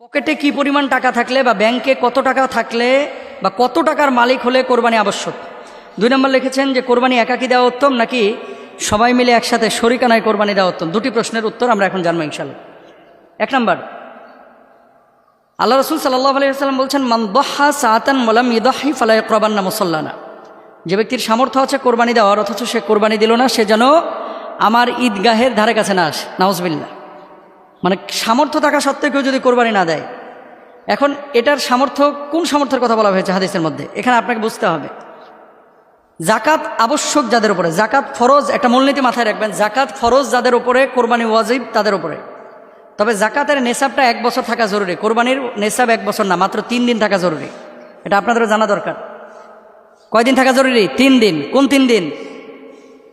পকেটে কি পরিমাণ টাকা থাকলে বা ব্যাংকে কত টাকা থাকলে বা কত টাকার মালিক হলে কোরবানি আবশ্যক? দুই নম্বর লিখেছেন যে, কোরবানি একাকি দেওয়া উত্তম নাকি সবাই মিলে একসাথে শরিকানায় কোরবানি দেওয়া উত্তম? দুটি প্রশ্নের উত্তর আমরা এখন জানব ইনশাল্লাহ এক নম্বর, আল্লাহ রসুল সাল্লাহ আলাইসাল্লাম বলছেন, মান দহা সাতান মোলাম ইদাহি ফালাই ক্রবান্না মুসল্লানা। যে ব্যক্তির সামর্থ্য আছে কোরবানি দেওয়ার, অথচ সে কোরবানি দিল না, সে যেন আমার ঈদগাহের ধারে কাছে না আসে। নাউজবিল্লা মানে সামর্থ্য থাকা সত্ত্বেও কেউ যদি কোরবানি না দেয়। এখন এটার সামর্থ্য কোন সামর্থ্যের কথা বলা হয়েছে হাদিসের মধ্যে? এখানে আপনাকে বুঝতে হবে। জাকাত আবশ্যক যাদের উপরে। জাকাত ফরজ একটা মূলনীতি মাথায় রাখবেন। জাকাত ফরজ যাদের উপরে, কোরবানি ওয়াজিব তাদের উপরে। তবে জাকাতের নেশাবটা এক বছর থাকা জরুরি। কোরবানির নেশাব এক বছর না, মাত্র তিন দিন থাকা জরুরি। এটা আপনাদেরও জানা দরকার। কয়দিন থাকা জরুরি? তিন দিন। কোন তিন দিন?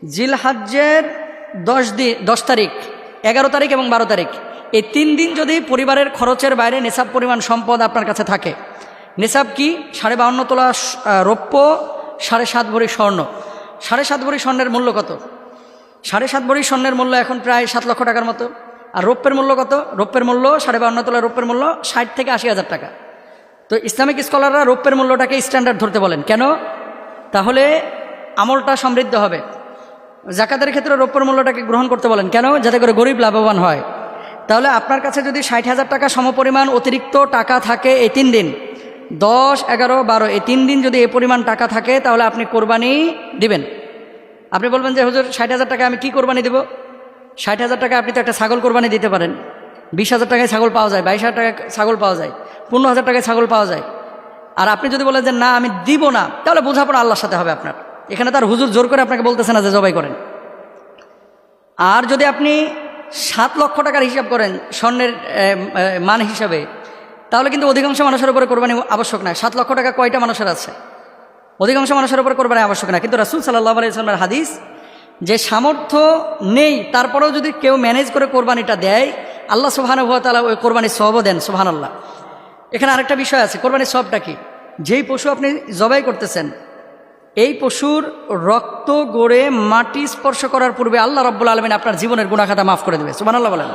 জিলহাজ্জের দশ দিন, দশ তারিখ। এগারো তারিখ এবং বারো তারিখ। এই তিন দিন যদি পরিবারের খরচের বাইরে নেশাব পরিমাণ সম্পদ আপনার কাছে থাকে নেশাব কি? সাড়ে বাউন্ন তোলা রৌপ্য, সাড়ে সাত ভরি স্বর্ণ। সাড়ে সাত ভরি স্বর্ণের মূল্য কত? সাড়ে সাত ভরি স্বর্ণের মূল্য এখন প্রায় সাত লক্ষ টাকার মতো। আর রৌপ্যের মূল্য কত? রৌপ্যের মূল্য সাড়ে বাউন্ন তোলা রৌপ্যের মূল্য ষাট থেকে আশি হাজার টাকা। তো ইসলামিক স্কলাররা রৌপ্যের মূল্যটাকে স্ট্যান্ডার্ড ধরতে বলেন। কেন? তাহলে আমলটা সমৃদ্ধ হবে। জাকাতের ক্ষেত্রে রৌপ্যের মূল্যটাকে গ্রহণ করতে বলেন। কেন? যাতে করে গরিব লাভবান হয়। তাহলে আপনার কাছে যদি ষাট হাজার টাকা সমপরিমাণ অতিরিক্ত টাকা থাকে এই তিন দিন, দশ, এগারো, বারো, এই তিন দিন যদি এ পরিমাণ টাকা থাকে, তাহলে আপনি কোরবানি দিবেন। আপনি বলবেন যে, হুজুর, ষাট হাজার টাকা আমি কি কোরবানি দেব? ষাট হাজার টাকা আপনি তো একটা ছাগল কোরবানি দিতে পারেন। বিশ হাজার টাকায় ছাগল পাওয়া যায়, বাইশ হাজার টাকায় ছাগল পাওয়া যায়, পনেরো হাজার টাকায় ছাগল পাওয়া যায়। আর আপনি যদি বলেন যে, না, আমি দিব না, তাহলে বোঝাপড়া আল্লাহর সাথে হবে আপনার। এখানে তার হুজুর জোর করে আপনাকে বলতেছে না যে, জবাই করেন। আর যদি আপনি সাত লক্ষ টাকার হিসাব করেন স্বর্ণের মান হিসাবে। তাহলে কিন্তু অধিকাংশ মানুষের উপরে কোরবানি আবশ্যক নয় সাত লক্ষ টাকা কয়টা মানুষের আছে? অধিকাংশ মানুষের উপরে কোরবানি আবশ্যক না কিন্তু রাসুল সাল্লাহ আলাইসলামের হাদিস যে সামর্থ্য নেই, তারপরেও যদি কেউ ম্যানেজ করে কোরবানিটা দেয়, আল্লাহ সুবাহানুভা তালা ওই কোরবানির সবও দেন সুহান আল্লাহ এখানে আরেকটা বিষয় আছে। কোরবানির সবটা কি? যেই পশু আপনি জবাই করতেছেন এই পশুর রক্ত গড়ে মাটি স্পর্শ করার পূর্বে আল্লাহ রব্বুল আলমিন আপনার জীবনের গুণাখাতা মাফ করে দেবে সুবাহ আল্লাহ বলেন।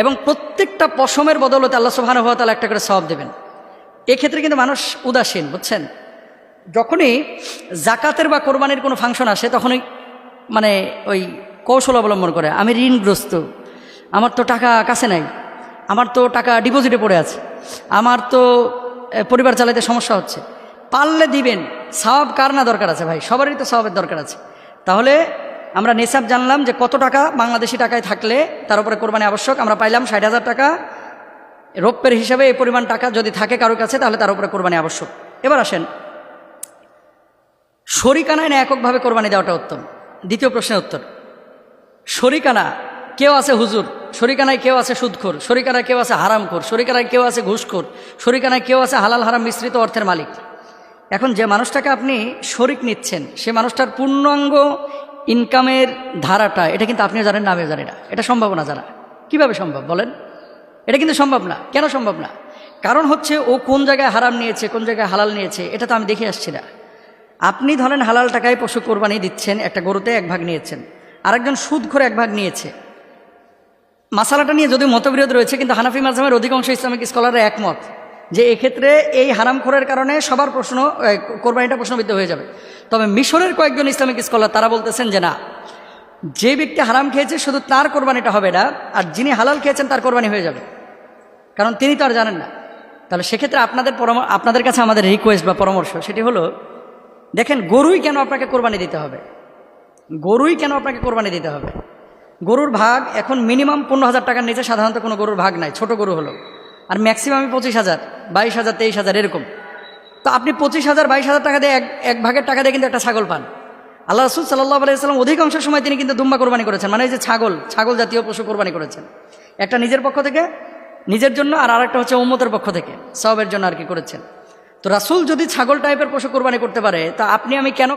এবং প্রত্যেকটা পশমের বদলতে আল্লাহ সুবাহানুভা তালা একটা করে সব দেবেন। এক্ষেত্রে কিন্তু মানুষ উদাসীন, বুঝছেন? যখনই জাকাতের বা কোরবানির কোনো ফাংশন আসে, তখনই মানে ওই কৌশল অবলম্বন করে, আমি ঋণগ্রস্ত, আমার তো টাকা কাছে নাই, আমার তো টাকা ডিপোজিটে পড়ে আছে, আমার তো পরিবার চালাতে সমস্যা হচ্ছে। পারলে দিবেন। সব কার না দরকার আছে ভাই? সবারই তো সবের দরকার আছে। তাহলে আমরা নেশাব জানলাম যে কত টাকা বাংলাদেশি টাকায় থাকলে তার উপরে কোরবানি আবশ্যক, আমরা পাইলাম ষাট হাজার টাকা। রৌপ্যের হিসাবে এই পরিমাণ টাকা যদি থাকে কারোর কাছে, তাহলে তার উপরে কোরবানি আবশ্যক। এবার আসেন। শরিকানায় না এককভাবে কোরবানি দেওয়াটা উত্তম। দ্বিতীয় প্রশ্নের উত্তর। শরিকানা কেউ আছে হুজুর, শরিকানায় কেউ আছে সুদখোর, শরিকানায় কেউ আছে হারামখোর, শরিকানায় কেউ আছে ঘুষখোর, শরিকানায় কেউ আছে হালাল হারাম মিশ্রিত অর্থের মালিক। এখন যে মানুষটাকে আপনি শরিক নিচ্ছেন, সে মানুষটার পূর্ণাঙ্গ ইনকামের ধারাটা, এটা কিন্তু আপনিও জানেন না, আমিও জানি না। এটা সম্ভব না জানা। কীভাবে সম্ভব বলেন? এটা কিন্তু সম্ভব না। কেন সম্ভব না? কারণ হচ্ছে ও কোন জায়গায় হারাম নিয়েছে, কোন জায়গায় হালাল নিয়েছে, এটা তো আমি দেখে আসছি না। আপনি ধরেন হালাল টাকায় পশু কোরবানি দিচ্ছেন, একটা গরুতে এক ভাগ নিয়েছেন, আরেকজন সুদ করে এক ভাগ নিয়েছে। মাসালাটা নিয়ে যদি মতবিরোধ রয়েছে, কিন্তু হানাফি মাঝামের অধিকাংশ ইসলামিক স্কলাররা একমত। যে এক্ষেত্রে এই হারামখোরের কারণে সবার প্রশ্ন কোরবানিটা প্রশ্নবিদ্ধ হয়ে যাবে। তবে মিশরের কয়েকজন ইসলামিক স্কলার, তারা বলতেছেন যে না, যে ব্যক্তি হারাম খেয়েছে, শুধু তার কোরবানিটা হবে না, আর যিনি হালাল খেয়েছেন, তার কোরবানি হয়ে যাবে। কারণ তিনি তো আর জানেন না। তাহলে সেক্ষেত্রে আপনাদের আপনাদের কাছে আমাদের রিকোয়েস্ট বা পরামর্শ সেটি হলো, দেখেন গরুই কেন আপনাকে কোরবানি দিতে হবে? গরুই কেন আপনাকে কোরবানি দিতে হবে? গরুর ভাগ এখন মিনিমাম পনেরো হাজার টাকার নিচে সাধারণত কোনো গরুর ভাগ নাই, ছোট গরু হলো। আর ম্যাক্সিমামই পঁচিশ হাজার। বাইশ হাজার, তেইশ হাজার, এরকম। তো আপনি পঁচিশ হাজার, বাইশ হাজার টাকা দিয়ে এক এক ভাগের টাকা দিয়ে কিন্তু একটা ছাগল পান। আল্লাহ রসুল সাল্লাহ আলাইসাল্লাম অধিকাংশ সময় তিনি কিন্তু দুম্বা কোরবানি করেছেন। মানে যে ছাগল ছাগল জাতীয় পশু কোরবানি করেছেন। একটা নিজের পক্ষ থেকে, নিজের জন্য আর আরেকটা হচ্ছে উম্মতের পক্ষ থেকে সবের জন্য আর কি করেছেন। তো রাসুল যদি ছাগল টাইপের পশু কোরবানি করতে পারে, তা আপনি আমি কেন